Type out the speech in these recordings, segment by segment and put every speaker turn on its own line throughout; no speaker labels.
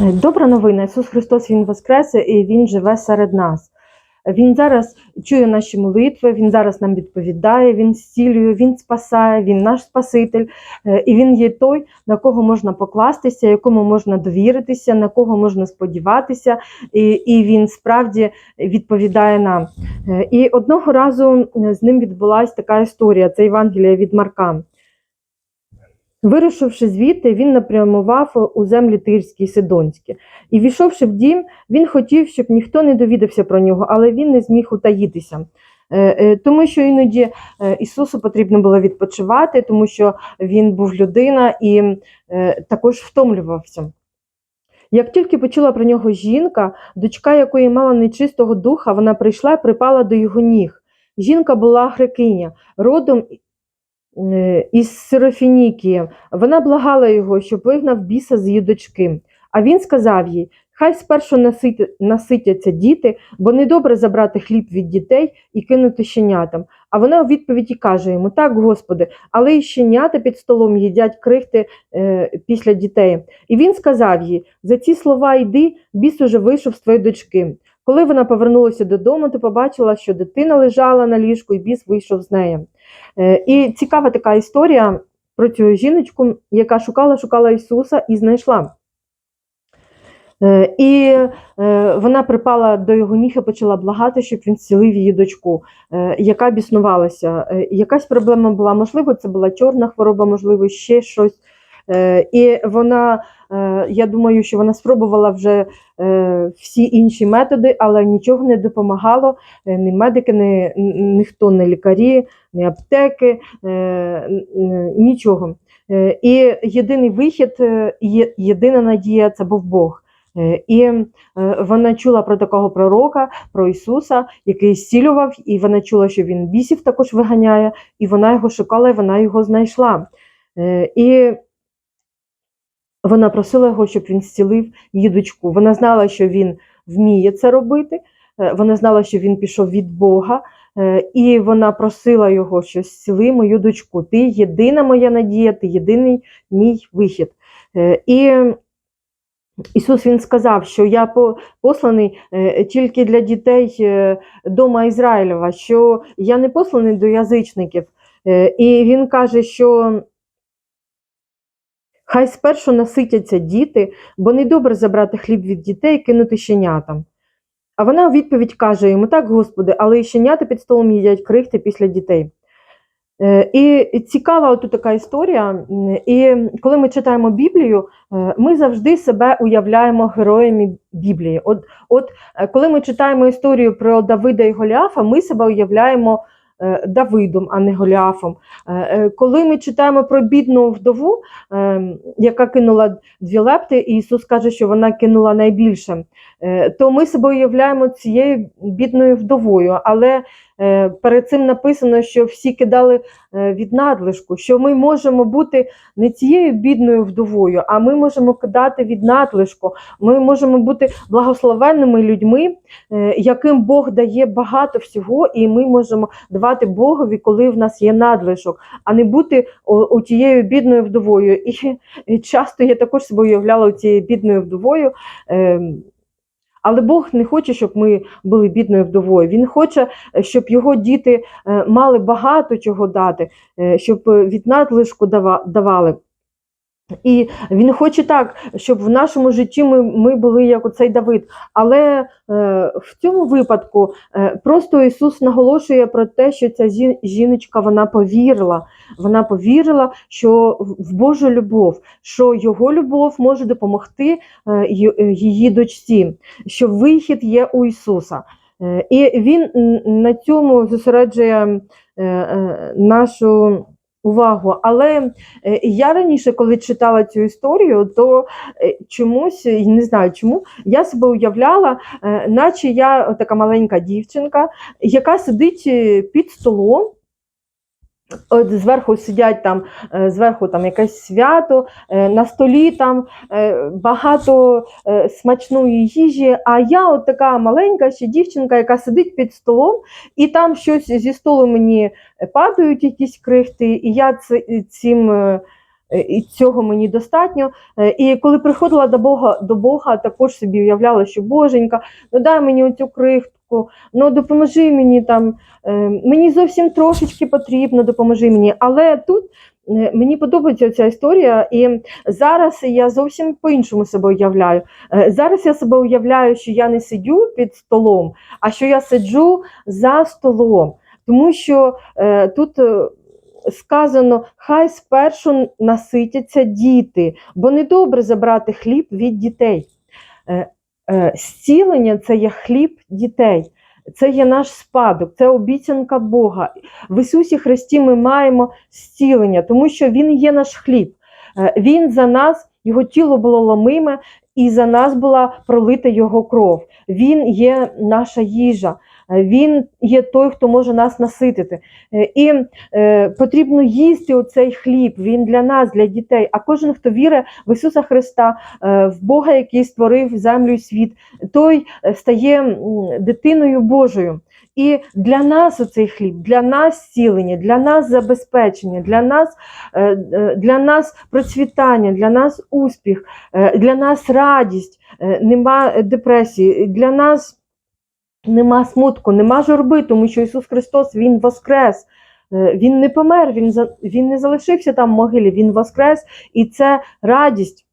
Добра новина. Ісус Христос Він воскресе і Він живе серед нас. Він зараз чує наші молитви, Він зараз нам відповідає, Він зцілює, Він спасає, Він наш Спаситель, Е, і Він є той, на кого можна покластися, якому можна довіритися, на кого можна сподіватися, і, і Він справді відповідає нам. Е, І одного разу е, з ним відбулася така історія. Це Євангелія від Марка. Вирушивши звідти, він напрямував у землі Тирські і Сидонські. І війшовши в дім, він хотів, щоб ніхто не довідався про нього, але він не зміг утаїтися. Е, е, Тому що іноді е, Ісусу потрібно було відпочивати, тому що він був людина і також втомлювався. Як тільки почула про нього жінка, дочка якої мала нечистого духа, вона прийшла і припала до його ніг. Жінка була грекиня, родом із Сирофінікії. Вона благала його, щоб вигнав біса з її дочки. А він сказав їй: Хай спершу наситяться діти, бо недобре забрати хліб від дітей і кинути щенятам. А вона у відповіді каже йому: Так, Господи, але і щенята під столом їдять крихти е, після дітей. І він сказав їй: За ці слова йди, біс уже вийшов з твоєї дочки. Коли вона повернулася додому, то побачила, що дитина лежала на ліжку, і біс вийшов з неї. Е, І цікава така історія про цю жіночку, яка шукала, шукала Ісуса і знайшла. Е, І е, вона припала до його ніг і почала благати, щоб він зцілив її дочку, яка біснувалася. Якась проблема була, можливо, це була чорна хвороба, можливо, ще щось. Е, І вона, е, я думаю, що вона спробувала вже е, всі інші методи, але нічого не допомагало. Ні медики, ні, ніхто, не лікарі, ні аптеки, нічого. І єдиний вихід, єдина надія це був Бог. І вона чула про такого пророка, про Ісуса, який зцілював, і вона чула, що він бісів також виганяє, і вона його шукала, і вона його знайшла. І вона просила його, щоб він зцілив її дочку. Вона знала, що він вміє це робити. е, Вона знала, що він пішов від Бога, е, і вона просила його, що зціли мою дочку. Ти єдина моя надія, ти єдиний мій вихід. Е, І Ісус Він сказав, що я посланий тільки для дітей дома Ізраїлева, що я не посланий до язичників. І Він каже, що хай спершу наситяться діти, бо недобре забрати хліб від дітей і кинути щенятам. А вона у відповідь каже йому: так, Господи, але і щенята під столом їдять крихти після дітей. Е, І цікава тут така історія. І коли ми читаємо Біблію, е, ми завжди себе уявляємо героями Біблії. От, от е, коли ми читаємо історію про Давида і Голіафа, ми себе уявляємо Давидом, а не Голіафом. Е, е, Коли ми читаємо про бідну вдову, е, яка кинула дві лепти, і Ісус каже, що вона кинула найбільше, е, то ми себе уявляємо цією бідною вдовою. Але е, перед цим написано, що всі кидали е, від надлишку, що ми можемо бути не цією бідною вдовою, а ми можемо кидати від надлишку. Ми можемо бути благословенними людьми, е, яким Бог дає багато всього, і ми можемо давати Богові, коли в нас є надлишок, а не бути о тією бідною вдовою. І, часто я також себе уявляла цією бідною вдовою. Але Бог не хоче, щоб ми були бідною вдовою. Він хоче, е, щоб його діти е, мали багато чого дати, е, щоб від надлишку дава- давали. І він хоче так, щоб в нашому житті ми, ми були як оцей Давид. Але е, в цьому випадку е, просто Ісус наголошує про те, що ця жіночка вона повірила. Вона повірила, що в Божу любов, що його любов може допомогти е, е, її дочці, що вихід є у Ісуса. Е, І він на цьому зосереджує е, е, нашу увагу. Але е, я раніше, коли читала цю історію, то е, чомусь і не знаю чому, я себе уявляла, е, наче я така маленька дівчинка, яка сидить е, під столом. От зверху сидять там, е, зверху там якесь свято, е, на столі там е, багато смачної їжі. А я от така маленька ще дівчинка, яка сидить під столом, і там щось зі столу мені падають якісь крихти, і я цим і цього мені достатньо. Е, І коли приходила до Бога, до Бога, також собі уявляла, що Боженька, ну дай мені оцю крихтку, ну допоможи мені там, е, мені зовсім трошечки потрібно, допоможи мені. Але тут е, мені подобається ця історія, і зараз я зовсім по-іншому себе уявляю. Е, Зараз я себе уявляю, що я не сидю під столом, а що я сиджу за столом. Тому що е, тут е, сказано: хай спершу наситяться діти, бо недобре забрати хліб від дітей. Е, е, зцілення це є хліб дітей. Це є наш спадок, це обіцянка Бога. В Ісусі Христі ми маємо зцілення, тому що Він є наш хліб. Е, Він за нас, Його тіло було ломиме, і за нас була пролита Його кров. Він є наша їжа. Він є той, хто може нас наситити. Е, І е, потрібно їсти оцей хліб. Він для нас, для дітей. А кожен, хто вірить в Ісуса Христа, е, в Бога, який створив землю і світ, той е, стає дитиною Божою. І для нас оцей хліб, для нас зцілення, для нас забезпечення, для нас, е, для нас процвітання, для нас успіх, для нас радість, нема депресії, для нас нема смутку, нема журби, тому що Ісус Христос Він воскрес. Е, Він не помер, він, за- він не залишився там в могилі, Він воскрес, і це радість,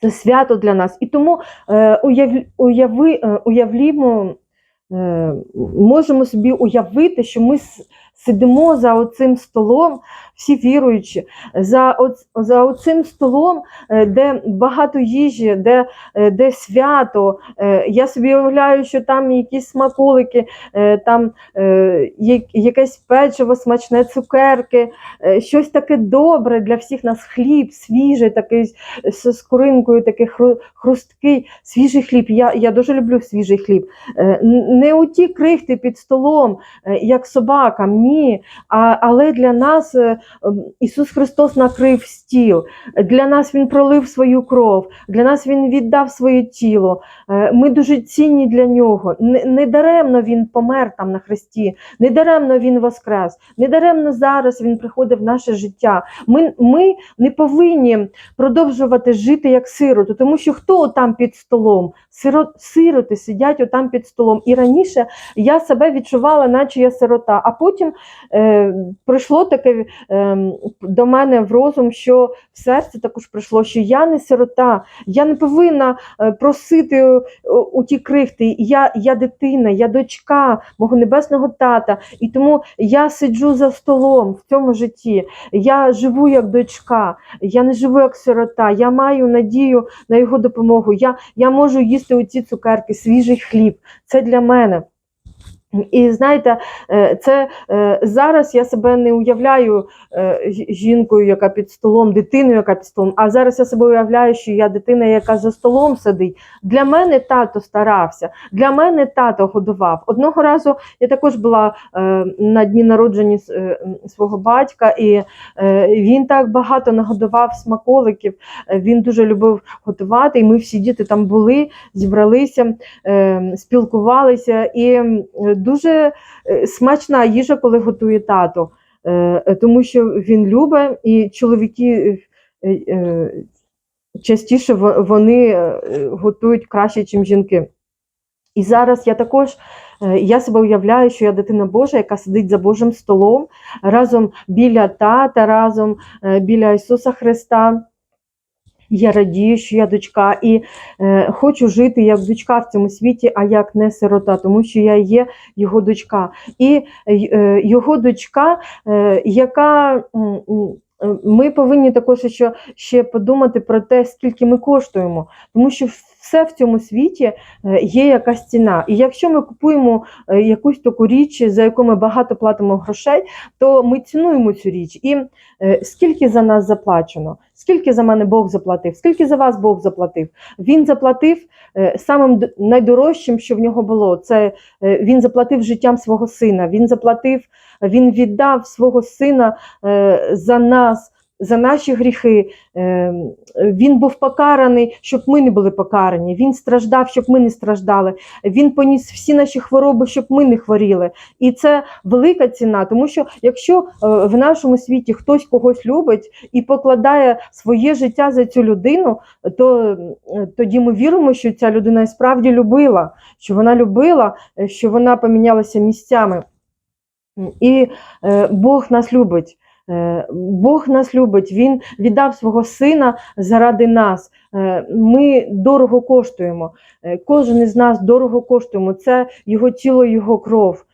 це свято для нас. І тому е, уяв, уяви, е, уявлімо, е, можемо собі уявити, що ми сидимо за оцим столом, всі віруючі, за, оц, за оцим столом, е, де багато їжі, де, е, де свято. Е, Я собі уявляю, що там якісь смаколики, е, там е, якесь печиво, смачне цукерки, е, щось таке добре для всіх нас. Хліб свіжий, такий з скоринкою, такий хрусткий, свіжий хліб. Я, я дуже люблю свіжий хліб. Не оті крихти під столом, е, як собакам, ні. А, але для нас е, Ісус Христос накрив стіл. Для нас Він пролив свою кров, для нас Він віддав своє тіло. Е, Ми дуже цінні для нього. Не, не даремно Він помер там на хресті, не даремно Він воскрес, не даремно зараз Він приходить в наше життя. Ми, ми не повинні продовжувати жити як сироти, тому що хто там під столом? Сироти сидять отам під столом. І раніше я себе відчувала, наче я сирота. А потім е, прийшло таке е, до мене в розум, що в серце також прийшло, що я не сирота, я не повинна е, просити у, у ті крихти. Я, я дитина, я дочка мого небесного тата. І тому я сиджу за столом в цьому житті. Я живу як дочка, я не живу як сирота. Я маю надію на його допомогу. Я, я можу їсти оці цукерки, свіжий хліб. Це для мене мене. І знаєте, е, це е, зараз я себе не уявляю е, жінкою, яка під столом, дитиною, яка під столом. А зараз я себе уявляю, що я дитина, яка за столом сидить. Для мене тато старався, для мене тато годував. Одного разу я також була на дні народження свого батька, і він так багато нагодував смаколиків. Він дуже любив готувати, і ми всі діти там були, зібралися, спілкувалися. І дуже е, смачна їжа, коли готує тато, Е, е, тому що він любить, і чоловіки частіше вони готують краще, ніж жінки. І зараз я також я себе уявляю, що я дитина Божа, яка сидить за Божим столом разом біля тата, разом біля Ісуса Христа. Я радію, що я дочка, і е, хочу жити як дочка в цьому світі, а як не сирота, тому що я є його дочка. І е, його дочка, е, яка е, ми повинні також ще, ще подумати про те, скільки ми коштуємо, тому що все в цьому світі е, є якась ціна. І якщо ми купуємо е, якусь таку річ, за яку ми багато платимо грошей, то ми цінуємо цю річ. І е, скільки за нас заплачено? Скільки за мене Бог заплатив? Скільки за вас Бог заплатив? Він заплатив самим найдорожчим, що в нього було. Це він заплатив життям свого сина. Він заплатив, він віддав свого сина за нас. За наші гріхи, е, він був покараний, щоб ми не були покарані. Він страждав, щоб ми не страждали. Він поніс всі наші хвороби, щоб ми не хворіли. І це велика ціна, тому що якщо е, в нашому світі хтось когось любить і покладає своє життя за цю людину, то е, тоді ми віримо, що ця людина і справді любила, що вона любила, що вона помінялася місцями. І Бог нас любить. Е, Бог нас любить, Він віддав свого сина заради нас. Е, Ми дорого коштуємо. Е, Кожен із нас дорого коштуємо. Це його тіло, його кров.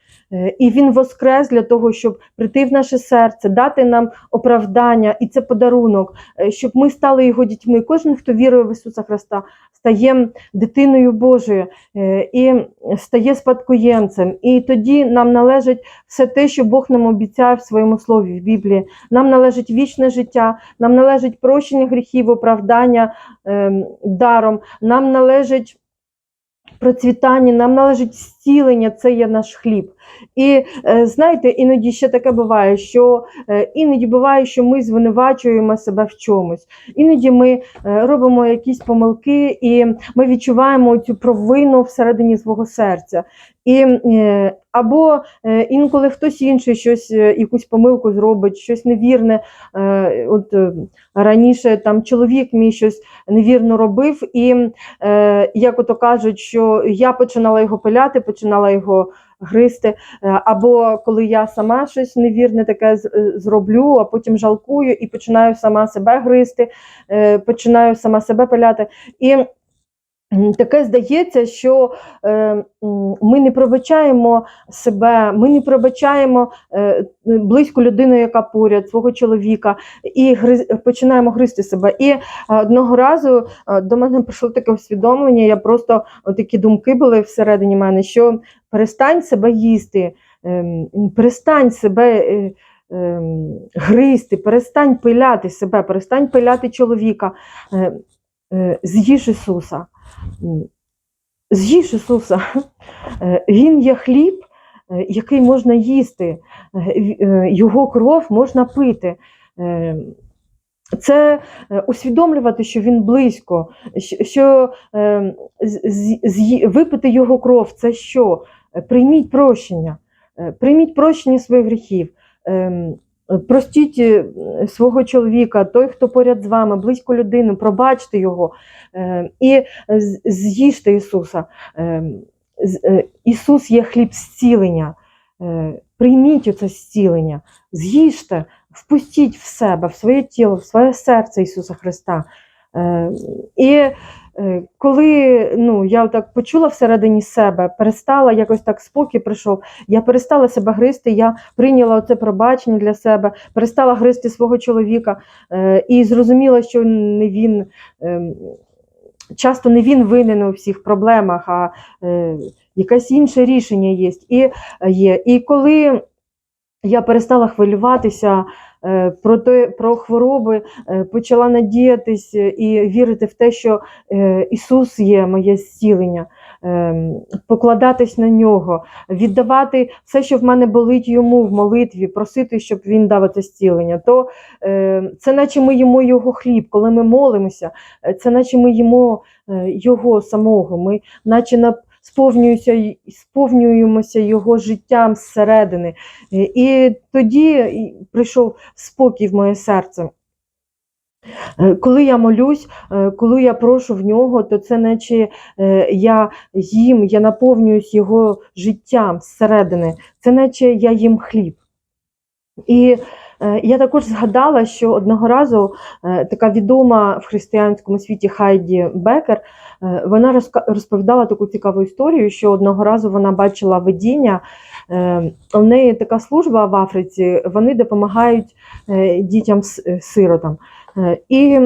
І він воскрес для того, щоб прийти в наше серце, дати нам оправдання, і це подарунок, щоб ми стали його дітьми. Кожен, хто вірує в Ісуса Христа, стає дитиною Божою е, і стає спадкоємцем. І тоді нам належить все те, що Бог нам обіцяє в своєму слові в Біблії. Нам належить вічне життя, нам належить прощення гріхів, оправдання ем, даром, нам належить процвітання, нам належить зцілення, це є наш хліб. І е, знаєте, іноді ще таке буває, що е, іноді буває, що ми звинувачуємо себе в чомусь. Іноді ми е, робимо якісь помилки, і ми відчуваємо цю провину всередині свого серця. І, або інколи хтось інший щось, якусь помилку зробить, щось невірне. От раніше там чоловік мій щось невірно робив, і як ото кажуть, що я починала його пиляти, починала його гризти. Е, Або коли я сама щось невірне таке е, зроблю, а потім жалкую і починаю сама себе гризти, е, починаю сама себе пиляти. І таке здається, що е, ми не пробачаємо себе, ми не пробачаємо е, близьку людину, яка поряд, свого чоловіка, і починаємо гризти себе. І е, одного разу до мене прийшло таке усвідомлення, я просто такі думки були всередині мене, що перестань себе їсти, перестань себе. Гризти, перестань пиляти себе, перестань пиляти чоловіка, з'їж Ісуса. З'їж Ісуса. Е, Він є хліб, е, який можна їсти, е, Його кров можна пити. Це усвідомлювати, що він близько, що- випити його кров це що? Прийміть прощення, прийміть прощення своїх гріхів. Простіть е, свого чоловіка, той, хто поряд з вами, близьку людину, пробачте його е, і з'їжте Ісуса. Е, Ісус є хліб зцілення. Прийміть оце зцілення, з'їжте, впустіть в себе, в своє тіло, в своє серце Ісуса Христа. І коли ну, я так почула всередині себе, перестала якось так спокій прийшов, я перестала себе гризти, я прийняла це пробачення для себе, перестала гризти свого чоловіка е, і зрозуміла, що не він. ем, Часто не він винен у всіх проблемах, а е, якесь інше рішення є. І, є. І коли я перестала хвилюватися е, про, те, про хвороби, е, почала надіятись і вірити в те, що е, Ісус є моє зцілення, е, покладатись на нього, віддавати все, що в мене болить йому в молитві, просити, щоб він дав це зцілення. То е, це наче ми їмо його хліб, коли ми молимося, е, це наче ми їмо е, його самого, ми наче на сповнюємося, його життям зсередини. І тоді прийшов спокій в моє серце. Е, Коли я молюсь, е, коли я прошу в нього, то це наче е, я їм, я наповнююсь його життям зсередини, це наче я їм хліб. І я також згадала, що одного разу е, така відома в християнському світі Хайді Бекер, е, вона розповідала таку цікаву історію, що одного разу вона бачила видіння. Е, У неї така служба в Африці, вони допомагають е, дітям-сиротам. І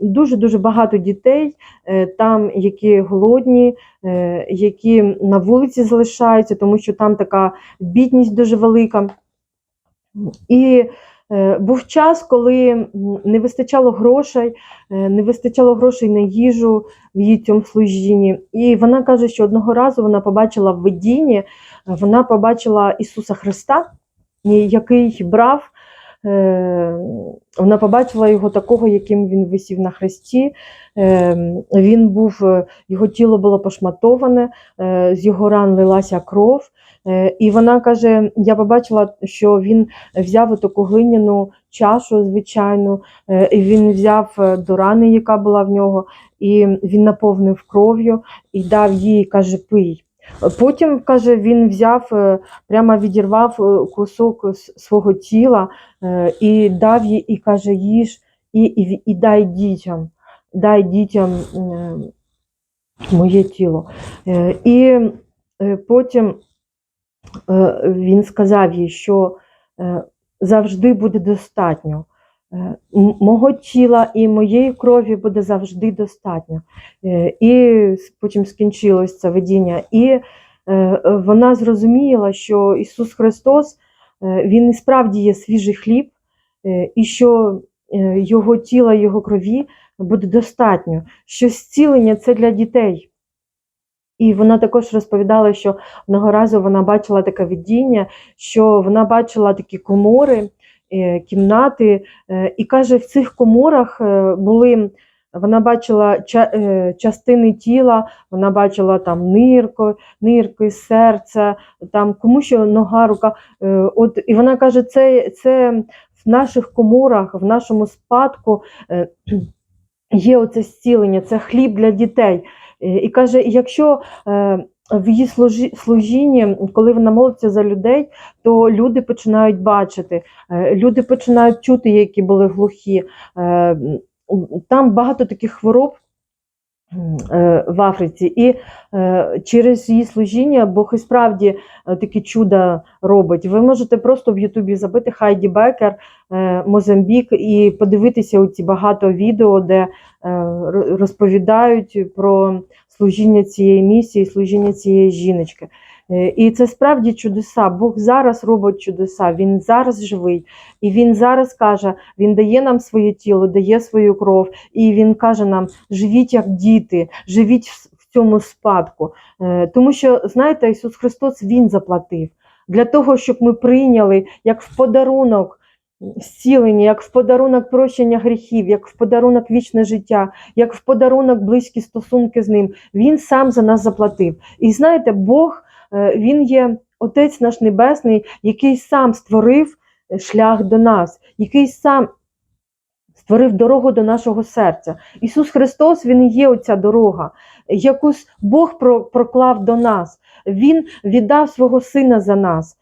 дуже-дуже багато дітей е, там, які голодні, е, які на вулиці залишаються, тому що там така бідність дуже велика. І е, був час, коли не вистачало грошей, е, не вистачало грошей на їжу в її цьому служінні. І вона каже, що одного разу вона побачила в видінні, е, вона побачила Ісуса Христа, який брав вона побачила його такого, яким він висів на хресті. Е, Він був, е, його тіло було пошматоване, е, з його ран лилася кров. Е, І вона каже: я побачила, що він взяв таку глиняну чашу, звичайну, е, і він взяв е, до рани, яка була в нього, і він наповнив кров'ю і дав їй, каже, пий. Потім, каже, він взяв, е, прямо відірвав е, кусок свого тіла е, і дав їй, і каже, їж, і, і, і дай дітям, дай дітям моє тіло. І потім він сказав їй, що завжди буде достатньо. Е, Мого тіла і моєї крові буде завжди достатньо. Е, І потім скінчилось це видіння. І е, вона зрозуміла, що Ісус Христос Він і справді є свіжий хліб, і що Його тіла, Його крові буде достатньо, що зцілення це для дітей. І вона також розповідала, що одного разу вона бачила таке видіння, що вона бачила такі комори, кімнати, е, і каже, в цих коморах е, були. Вона бачила е, частини тіла, вона бачила там нирку, нирки, серце, там кому що нога, рука. Е, От, і вона каже, це, це в наших коморах, в нашому спадку е, є оце зцілення, це хліб для дітей. Е, І каже, якщо е, в її служінні, коли вона молиться за людей, то люди починають бачити, е, люди починають чути, які були глухі. Е, Там багато таких хвороб в Африці, і е, через її служіння Бог і справді е, такі чуда робить. Ви можете просто в Ютубі забити Хайді Бекер, е, Мозамбік і подивитися ці багато відео, де е, розповідають про служіння цієї місії, служіння цієї жіночки. Е, І це справді чудеса. Бог зараз робить чудеса. Він зараз живий, і він зараз каже: Він дає нам своє тіло, дає свою кров, і він каже нам: живіть як діти, живіть в цьому спадку. Е, Тому що, знаєте, Ісус Христос Він заплатив для того, щоб ми прийняли як в подарунок зцілення, як в подарунок прощення гріхів, як в подарунок вічне життя, як в подарунок близькі стосунки з ним. Він сам за нас заплатив. І знаєте, Бог Він є Отець наш Небесний, який сам створив е, шлях до нас, який сам створив дорогу до нашого серця. Ісус Христос, Він є оця дорога, яку Бог проклав до нас. Він віддав свого Сина за нас.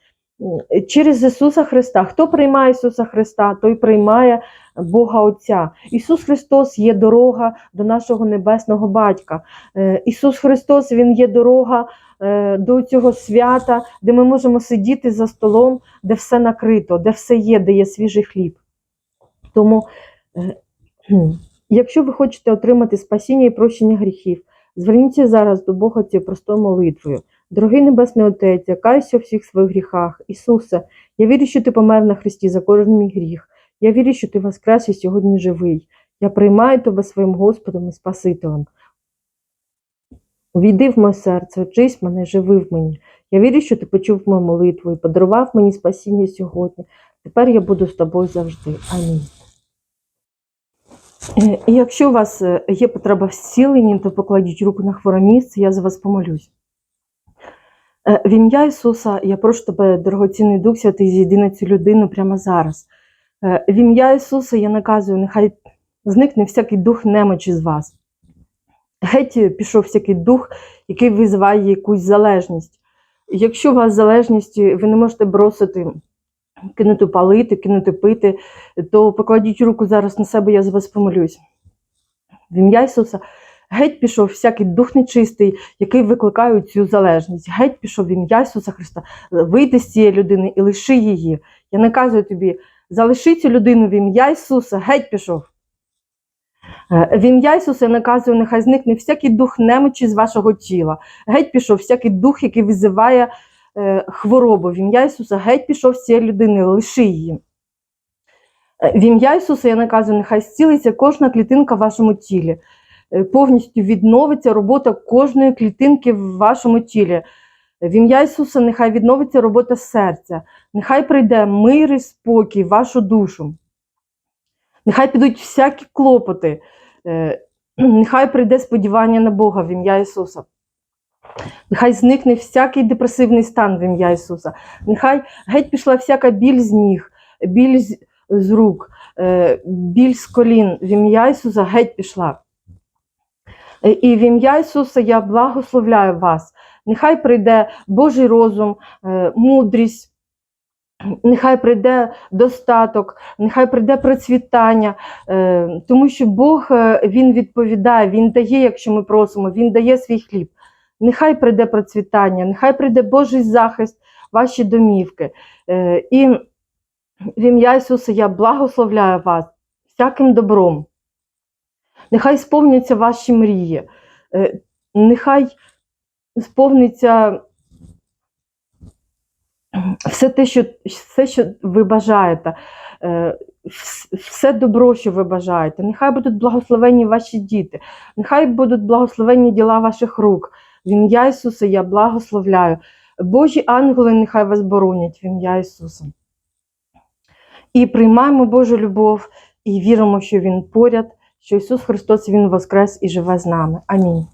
Через Ісуса Христа. Хто приймає Ісуса Христа, той приймає Бога Отця. Ісус Христос є дорога до нашого небесного батька. Е, Ісус Христос Він є дорога е, до цього свята, де ми можемо сидіти за столом, де все накрито, де все є, де є свіжий хліб. Тому, е, якщо ви хочете отримати спасіння і прощення гріхів, зверніться зараз до Бога цією простою молитвою. Дорогий Небесний Отець, я каюся у всіх своїх гріхах. Ісусе, я вірю, що ти помер на Христі за кожен мій гріх. Я вірю, що ти воскрес і сьогодні живий. Я приймаю тебе своїм Господом і Спасителем. Увійди в моє серце, очись мене, живи в мені. Я вірю, що ти почув мою молитву і подарував мені спасіння сьогодні. Тепер я буду з тобою завжди. Амінь. Е, І якщо у вас е, є потреба в зціленні, то покладіть руку на хворе місце, я за вас помолюсь. Е, В ім'я Ісуса я прошу тебе, дорогоцінний Дух Святий, зійди на цю людину прямо зараз. Е, В ім'я Ісуса я наказую, нехай зникне всякий дух немочі з вас. Геть пішов всякий дух, який визиває якусь залежність. Якщо у вас залежність, ви не можете бросити, кинути палити, кинути пити, то покладіть руку зараз на себе, я за вас помолюсь. В ім'я Ісуса, геть пішов всякий дух нечистий, який викликає цю залежність. Геть пішов в ім'я Ісуса Христа. Вийди з цієї людини і лиши її. Я наказую тобі, залиши цю людину в ім'я Ісуса, геть пішов. Е, В ім'я Ісуса я наказую, нехай зникне всякий дух немочі з вашого тіла. Геть пішов всякий дух, який визиває е, хворобу. В ім'я Ісуса, геть пішов з цієї людини, лиши її. Е, В ім'я Ісуса я наказую, нехай зцілиться кожна клітинка в вашому тілі. Повністю відновиться робота кожної клітинки в вашому тілі. В ім'я Ісуса нехай відновиться робота серця, нехай прийде мир і спокій в вашу душу. Нехай підуть всякі клопоти, е, нехай прийде сподівання на Бога в ім'я Ісуса. Нехай зникне всякий депресивний стан в ім'я Ісуса. Нехай геть пішла всяка біль з ніг, біль з, рук, е, біль з колін. В ім'я Ісуса геть пішла. Е, І в ім'я Ісуса я благословляю вас. Нехай прийде Божий розум, е, мудрість, нехай прийде достаток, нехай прийде процвітання, е, тому що Бог е, Він відповідає, Він дає, якщо ми просимо, Він дає свій хліб. Нехай прийде процвітання, нехай прийде Божий захист, ваші домівки. І в ім'я Ісуса я благословляю вас всяким добром. Нехай сповняться ваші мрії, нехай сповниться все те, що, все, що ви бажаєте, е, все добро, що ви бажаєте. Нехай будуть благословенні ваші діти, нехай будуть благословенні діла ваших рук. В ім'я Ісуса я благословляю. Божі ангели нехай вас боронять в ім'я Ісуса. І приймаємо Божу любов і віримо, що Він поряд, що Ісус Христос Він воскрес і живе з нами. Амінь.